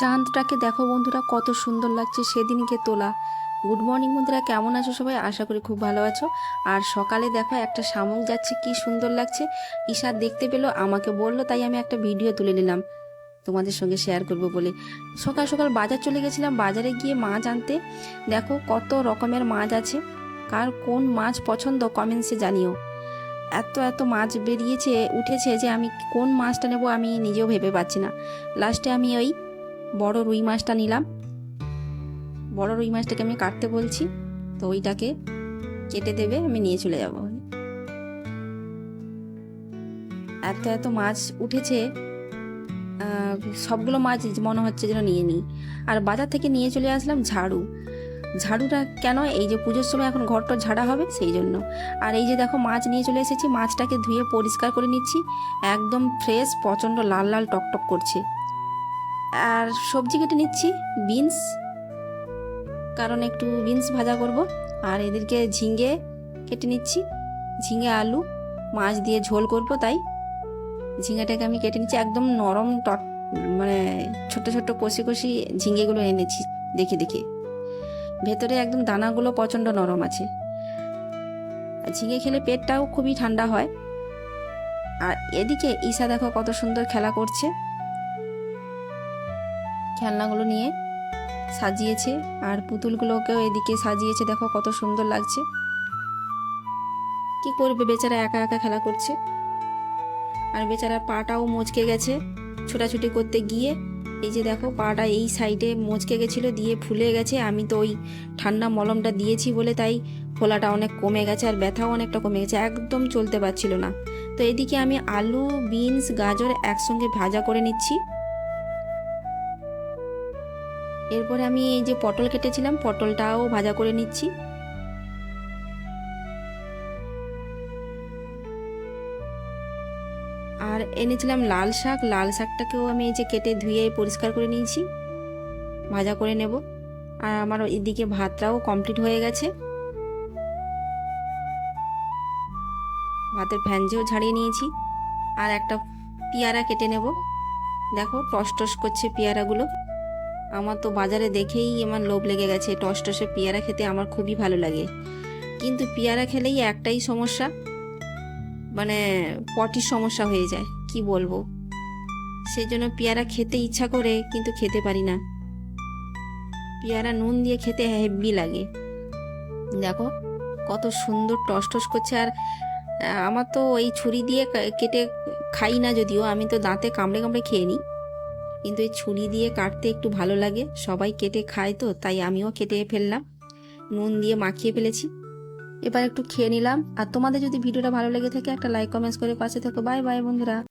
চাঁদটাকে দেখো বন্ধুরা, কত সুন্দর লাগছে সেদিনকে তোলা। গুড মর্নিং বন্ধুরা, কেমন আছো সবাই? আশা করি খুব ভালো আছো। আর সকালে দেখো, একটা শামুক যাচ্ছে, কি সুন্দর লাগছে। ঈশা দেখতে পেল, আমাকে বলল, তাই আমি একটা ভিডিও তুলে নিলাম। তোমাদের সঙ্গে শেয়ার করব বলে। সকাল সকাল বাজার চলে গেছিলাম, বাজারে গিয়ে মাছ আনতে। দেখো, কত রকমের মাছ আছে। কার কোন মাছ পছন্দ কমেন্টসে জানিও। এত এত মাছ বেরিয়েছে, উঠেছে যে আমি কোন মাছটা নেব আমি নিজেও ভেবে পাচ্ছি না। লাস্টে আমি ওই বড় রুই মাছটা নিলাম। বড় রুই মাছটাকে আমি কাটতে বলছি, তো ওইটাকে কেটে দেবে, আমি নিয়ে চলে যাব এত এত মাছ উঠেছে সবগুলো মাছ মনে হচ্ছে যেন নিয়ে নিই। আর বাজার থেকে নিয়ে চলে আসলাম ঝাড়ু। ঝাড়ুটা কেন? এই যে পুজোর সময় এখন ঘরটা ঝাড়া হবে, সেই জন্য। আর এই যে দেখো মাছ নিয়ে চলে এসেছি, মাছটাকে ধুয়ে পরিষ্কার করে নিচ্ছি। একদম ফ্রেশ, প্রচণ্ড লাল লাল টকটক করছে। আর সবজি কেটে নিচ্ছি, বিনস। কারণ একটু বিনস ভাজা করব। আর এদেরকে ঝিঙে কেটে নিচ্ছি। ঝিঙে, আলু, মাছ দিয়ে ঝোল করব তাই। ঝিঙেটাকে আমি কেটে নিচ্ছি, একদম নরম টট মানে ছোট ছোট কষি কষি ঝিঙেগুলো এনেছি দেখে দেখে। ভেতরে একদম দানাগুলো প্রচণ্ড নরম আছে। ঝিঙে খেলে পেটটাও খুবই ঠান্ডা হয়। আর এদিকে ঈশা দেখো কত সুন্দর খেলা করছে। খেলনাগুলো নিয়ে সাজিয়েছে আর পুতুলগুলোকেও এদিকে সাজিয়েছে। দেখো কত সুন্দর লাগছে। কি করবে বেচারা একা একা খেলা করছে। আর বেচারা পাটাও মচকে গেছে ছোটাছুটি করতে গিয়ে। এই যে দেখো পাটা এই সাইডে মচকে গেছিল, দিয়ে ফুলে গেছে। আমি তো ওই ঠান্ডা মলমটা দিয়েছি বলে তাই ফোলাটা অনেক কমে গেছে আর ব্যথাও অনেকটা কমে গেছে, একদম চলতে পারছিল না। তো এদিকে আমি আলু, বিনস, গাজর একসঙ্গে ভাজা করে নিচ্ছি। এরপরে আমি এই যে পটল কেটেছিলাম, পটলটাও ভাজা করে নিচ্ছি। আর এনেছিলাম লাল শাক, লাল শাকটাকেও আমি এই যে কেটে ধুয়ে পরিষ্কার করে নিয়েছি, ভাজা করে নেব। আর আমার এদিকে ভাতটাও কমপ্লিট হয়ে গেছে। ভাতের ফ্যানজেও ঝাড়িয়ে নিয়েছি। আর একটা পেয়ারা কেটে নেব। দেখো, টস টস করছে পেয়ারাগুলো। আমার তো বাজারে দেখেই আমার লোভ লেগে গেছে। টস টসে পেয়ারা খেতে আমার খুবই ভালো লাগে। কিন্তু পেয়ারা খেলেই একটাই সমস্যা মানে পটির সমস্যা হয়ে যায়, কি বলব? সেই জন্য পেয়ারা খেতে ইচ্ছা করে, কিন্তু খেতে পারি না। পেয়ারা নুন দিয়ে খেতে হেভি লাগে। দেখো, কত সুন্দর টস টস করছে। আর আমার তো এই ছুরি দিয়ে কেটে খাই না যদিও, আমি তো দাঁতে কামড়ে কামড়ে খেয়ে নিই। কিন্তু এই ছুরি দিয়ে কাটতে একটু ভালো লাগে। সবাই কেটে খায় তো, তাই আমিও কেটে ফেললাম। নুন দিয়ে মাখিয়ে ফেলেছি। এবার একটু খেয়ে নিলাম। আর তোমাদের যদি ভিডিওটা ভালো লেগে থাকে, একটা লাইক কমেন্টস করে পাশে থাকো। বাই বাই বন্ধুরা।